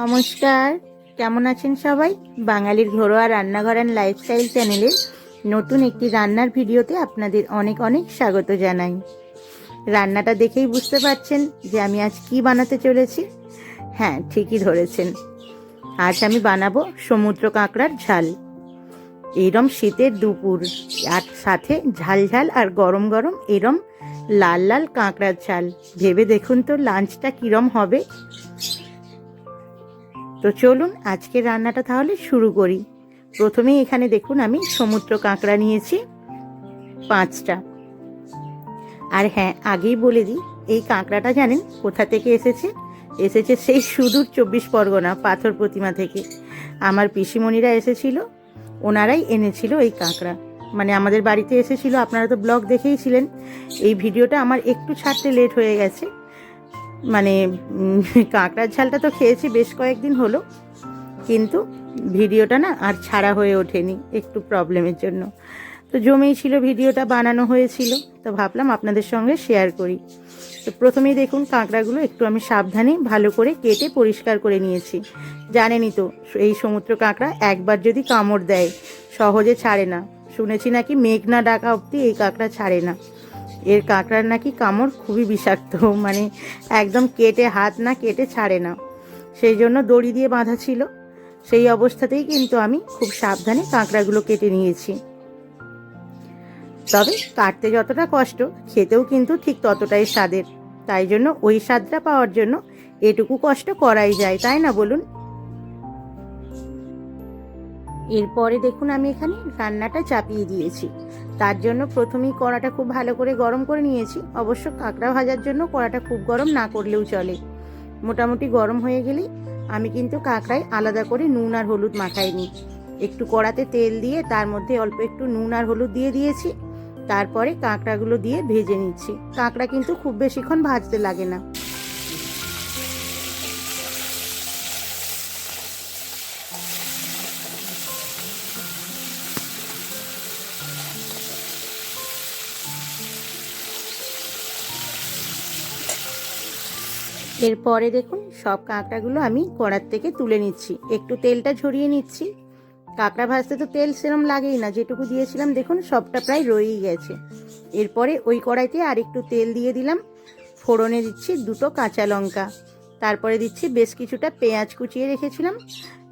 নমস্কার। কেমন আছেন সবাই? বাঙালির ঘরোয়া রান্নাঘর অ্যান্ড লাইফস্টাইল চ্যানেলের নতুন একটি রান্নার ভিডিওতে আপনাদের অনেক অনেক স্বাগত জানাই। রান্নাটা দেখেই বুঝতে পারছেন যে আমি আজ কি বানাতে চলেছি। হ্যাঁ ঠিকই ধরেছেন। আজ আমি বানাবো সমুদ্র কাঁকড়ার ঝাল। এরম শীতের দুপুর আর সাথে ঝাল ঝাল আর গরম গরম এরম লাল লাল কাঁকড়ার ঝাল। ভেবে দেখুন তো লাঞ্চটা কিরম হবে? তো চলুন আজকে রান্নাটা তাহলে শুরু করি। প্রথমেই এখানে দেখুন আমি সমুদ্র কাঁকড়া নিয়েছি, পাঁচটা। আর হ্যাঁ আগেই বলে দিই, এই কাঁকড়াটা জানেন কোথা থেকে এসেছে? এসেছে সেই সুদূর চব্বিশ পরগনা, পাথর প্রতিমা থেকে। আমার পিসিমণিরা এসেছিল, ওনারাই এনেছিল এই কাঁকড়া। মানে আমাদের বাড়িতে এসেছিল, আপনারা তো ব্লগ দেখেইছিলেন এই ভিডিওটা আমার একটু ছাড়তে লেট হয়ে গেছে। মানে কাঁকড়ার ঝালটা তো খেয়েছি বেশ কয়েকদিন হলো, কিন্তু ভিডিওটা না আর ছাড়া হয়ে ওঠেনি একটু প্রবলেমের জন্য। তো জমেই ছিল ভিডিওটা, বানানো হয়েছিল, তো ভাবলাম আপনাদের সঙ্গে শেয়ার করি। তো প্রথমেই দেখুন কাঁকড়াগুলো একটু আমি সাবধানে ভালো করে কেটে পরিষ্কার করে নিয়েছি। জানেনই তো, এই সমুদ্র কাঁকড়া একবার যদি কামড় দেয়, সহজে ছাড়ে না। শুনেছি নাকি মেঘ না ডাকা অবধি এই কাঁকড়া ছাড়ে না। এর কাঁকড়ার নাকি কামড় খুবই বিষাক্ত মানে একদম কেটে হাত না কেটে ছাড়ে না। সেই জন্য দড়ি দিয়ে বাঁধা ছিল। সেই অবস্থাতেই কিন্তু আমি খুব সাবধানে কাঁকড়াগুলো কেটে নিয়েছি। তবে কাটতে যতটা কষ্ট, খেতেও কিন্তু ঠিক ততটাই স্বাদের। তাই জন্য ওই স্বাদটা পাওয়ার জন্য এটুকু কষ্ট করাই যায়, তাই না বলুন? এরপরে দেখুন আমি এখানে রান্নাটা চাপিয়ে দিয়েছি। তার জন্য প্রথমেই কড়াটা খুব ভালো করে গরম করে নিয়েছি। অবশ্য কাঁকড়া ভাজার জন্য কড়াটা খুব গরম না করলেও চলে। মোটামুটি গরম হয়ে গেলেই আমি কিন্তু কাঁকড়ায় আলাদা করে নুন আর হলুদ মাখাইনি। একটু কড়াতে তেল দিয়ে তার মধ্যে অল্প একটু নুন আর হলুদ দিয়ে দিয়েছি। তারপরে কাঁকড়াগুলো দিয়ে ভেজে নিচ্ছি। কাঁকড়া কিন্তু খুব বেশিক্ষণ ভাজতে লাগে না। এরপরে দেখুন, সব কাঁকড়াগুলো আমি কড়ার থেকে তুলে নিচ্ছি। একটু তেলটা ঝরিয়ে নিচ্ছি। কাঁকড়া ভাজতে তো তেল সেরম লাগেই না, যেটুকু দিয়েছিলাম, দেখুন, সবটা প্রায় রয়েই গেছে। এরপরে ওই কড়াইতে আর একটু তেল দিয়ে দিলাম। ফোড়নে দিচ্ছি দুটো কাঁচা লঙ্কা। তারপরে দিচ্ছি বেশ কিছুটা পেঁয়াজ কুচিয়ে রেখেছিলাম।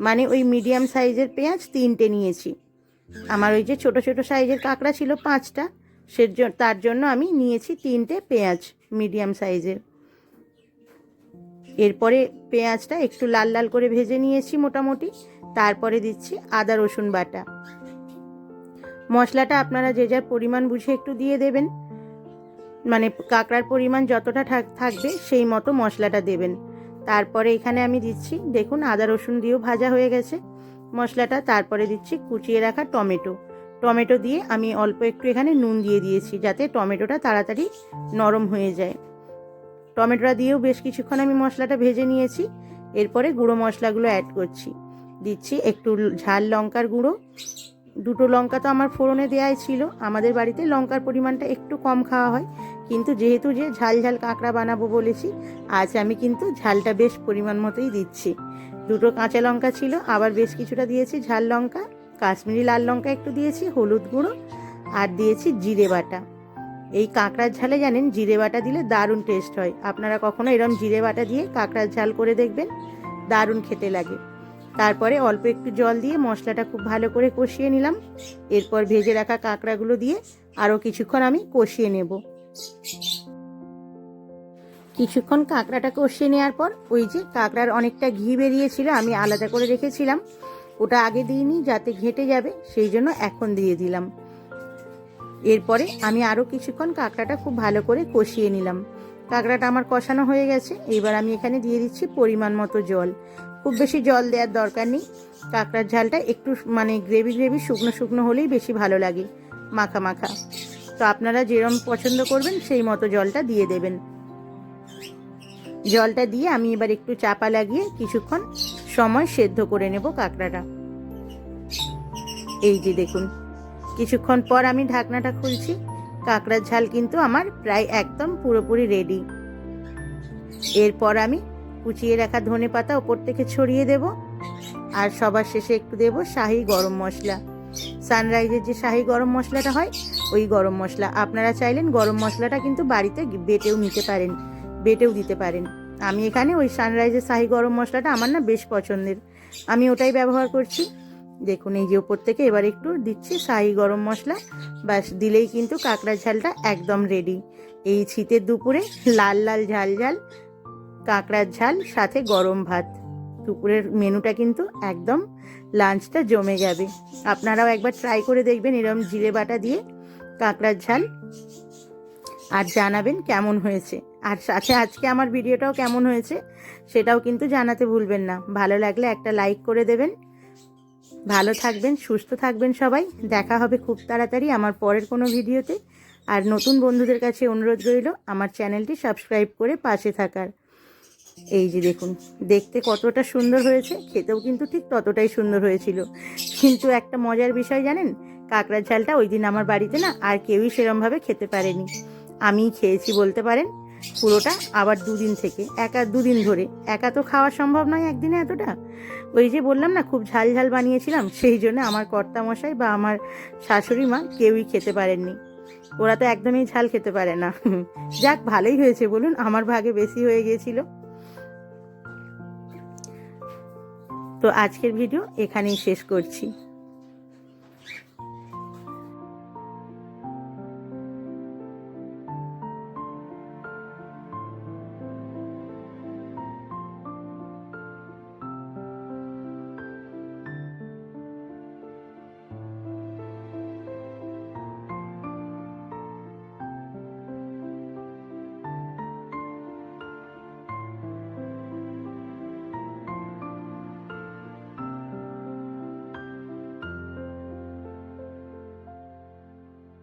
মানে ওই মিডিয়াম সাইজের পেঁয়াজ তিনটে নিয়েছি। আমার ওই যে ছোট ছোট সাইজের কাঁকড়া ছিল পাঁচটা সে তার জন্য আমি নিয়েছি তিনটে পেঁয়াজ মিডিয়াম সাইজের। এরপরে পেঁয়াজটা একটু লাল লাল করে ভেজে নিয়েছি মোটামুটি। তারপরে দিচ্ছি আদা, রসুন বাটা। মশলাটা আপনারা যে যার পরিমাণ বুঝে একটু দিয়ে দেবেন। মানে কাঁকড়ার পরিমাণ যতটা থাক- থাকবে সেই মতো মশলাটা দেবেন। তারপরে এখানে আমি দিচ্ছি, দেখুন আদা, রসুন দিয়েও ভাজা হয়ে গেছে। মশলাটা, তারপরে দিচ্ছি কুচিয়ে রাখা টমেটো। টমেটো দিয়ে আমি অল্প একটু এখানে নুন দিয়ে দিয়েছি যাতে টমেটোটা তাড়াতাড়ি নরম হয়ে যায়। টমেটোটা দিয়েও বেশ কিছুক্ষণ আমি মশলাটা ভেজে নিয়েছি। এরপরে গুঁড়ো মশলাগুলো অ্যাড করছি। দিচ্ছি একটু ঝাল লঙ্কার গুঁড়ো। দুটো লঙ্কা তো আমার ফোড়নে দেওয়াই ছিল। আমাদের বাড়িতে লঙ্কার পরিমাণটা একটু কম খাওয়া হয়। কিন্তু যেহেতু যে ঝাল ঝাল কাঁকড়া বানাবো বলেছি, আজ আমি কিন্তু ঝালটা বেশ পরিমাণ মতোই দিচ্ছি। দুটো কাঁচা লঙ্কা ছিল, আবার বেশ কিছুটা দিয়েছি ঝাল লঙ্কা। কাশ্মীরি লাল লঙ্কা একটু দিয়েছি, হলুদ গুঁড়ো। আর দিয়েছি জিরে বাটা। এই কাঁকড়ার ঝালে জানেন জিরে বাটা দিলে দারুণ টেস্ট হয়। আপনারা কখনো এরম জিরে বাটা দিয়ে কাঁকড়ার ঝাল করে দেখবেন? দারুণ খেতে লাগে। তারপরে অল্প একটু জল দিয়ে মশলাটা খুব ভালো করে কষিয়ে নিলাম। এরপর ভেজে রাখা কাঁকড়াগুলো দিয়ে আরও কিছুক্ষণ আমি কষিয়ে নেব। কিছুক্ষণ কাঁকড়াটা কষিয়ে নেওয়ার পর ওই যে কাঁকড়ার অনেকটা ঘি বেরিয়েছিল, আমি আলাদা করে রেখেছিলাম। ওটা আগে দিইনি, যাতে ঘেঁটে যাবে, সেই জন্য এখন দিয়ে দিলাম। এরপরে আমি আরও কিছুক্ষণ কাঁকড়াটা খুব ভালো করে কষিয়ে নিলাম। কাঁকড়াটা আমার কষানো হয়ে গেছে। এবার আমি এখানে দিয়ে দিচ্ছি পরিমাণ মতো জল। খুব বেশি জল দেওয়ার দরকার নেই। কাঁকড়ার ঝালটা একটু মানে গ্রেভি গ্রেভি শুকনো শুকনো হলেই বেশি ভালো লাগে। মাখা মাখা। তো আপনারা যেরম পছন্দ করবেন সেই মতো জলটা দিয়ে দেবেন। জলটা দিয়ে আমি এবার একটু চাপা লাগিয়ে কিছুক্ষণ সময় সেদ্ধ করে নেব কাঁকড়াটা। এই যে দেখুন। কিছুক্ষণ পর আমি ঢাকনাটা খুলছি। কাঁকড়ার ঝাল কিন্তু আমার প্রায় একদম পুরোপুরি রেডি এরপর আমি কুচিয়ে রাখা ধনে পাতা ওপর থেকে ছড়িয়ে দেব। আর সবার শেষে একটু দেব শাহি গরম মশলা। সানরাইজের যে শাহি গরম মশলাটা হয়, ওই গরম মশলা। আপনারা চাইলেন গরম মশলাটা কিন্তু বাড়িতে বেটেও নিতে পারেন, বেটেও দিতে পারেন। আমি এখানে ওই সানরাইজের শাহি গরম মশলাটা আমার না বেশ পছন্দের। আমি ওটাই ব্যবহার করছি। দেখুন, এই যে ওপর থেকে এবার একটু দিচ্ছি শাহি গরম মশলা। ব্যাস, দিলেই কিন্তু কাঁকড়ার ঝালটা একদম রেডি এই শীতের দুপুরে লাল লাল ঝাল ঝাল কাঁকড়ার ঝাল, সাথে গরম ভাত। দুপুরের মেনুটা কিন্তু একদম লাঞ্চটা জমে যাবে। আপনারাও একবার ট্রাই করে দেখবেন এরকম জিরে বাটা দিয়ে কাঁকড়ার ঝাল। আর জানাবেন কেমন হয়েছে। আর সাথে আজকে আমার ভিডিওটাও কেমন হয়েছে, সেটাও কিন্তু জানাতে ভুলবেন না। ভালো লাগলে একটা লাইক করে দেবেন। ভালো থাকবেন, সুস্থ থাকবেন সবাই। দেখা হবে খুব তাড়াতাড়ি আমার পরের কোনো ভিডিওতে। আর নতুন বন্ধুদের কাছে অনুরোধ রইল, আমার চ্যানেলটি সাবস্ক্রাইব করে পাশে থাকার। এই যে দেখুন, দেখতে কতটা সুন্দর হয়েছে, খেতেও কিন্তু ঠিক ততটাই সুন্দর হয়েছিল। কিন্তু একটা মজার বিষয় জানেন, কাঁকড়ার ঝালটা ওই দিন আমার বাড়িতে না আর কেউই সেরমভাবে খেতে পারেনি। আমিই খেয়েছি বলতে পারেন। পুরোটা আবার দুদিন থেকে। একা দুদিন ধরে। একা তো খাওয়া সম্ভব নয় একদিনে এতটা। ওই যে বললাম না, খুব ঝাল ঝাল বানিয়েছিলাম, সেই জন্য আমার কর্তামশাই বা আমার শাশুড়ি মা কেউই খেতে পারেননি। ওরা তো একদমই ঝাল খেতে পারে না। যাক, ভালোই হয়েছে বলুন, আমার ভাগে বেশি হয়ে গিয়েছিল। তো আজকের ভিডিও এখানেই শেষ করছি।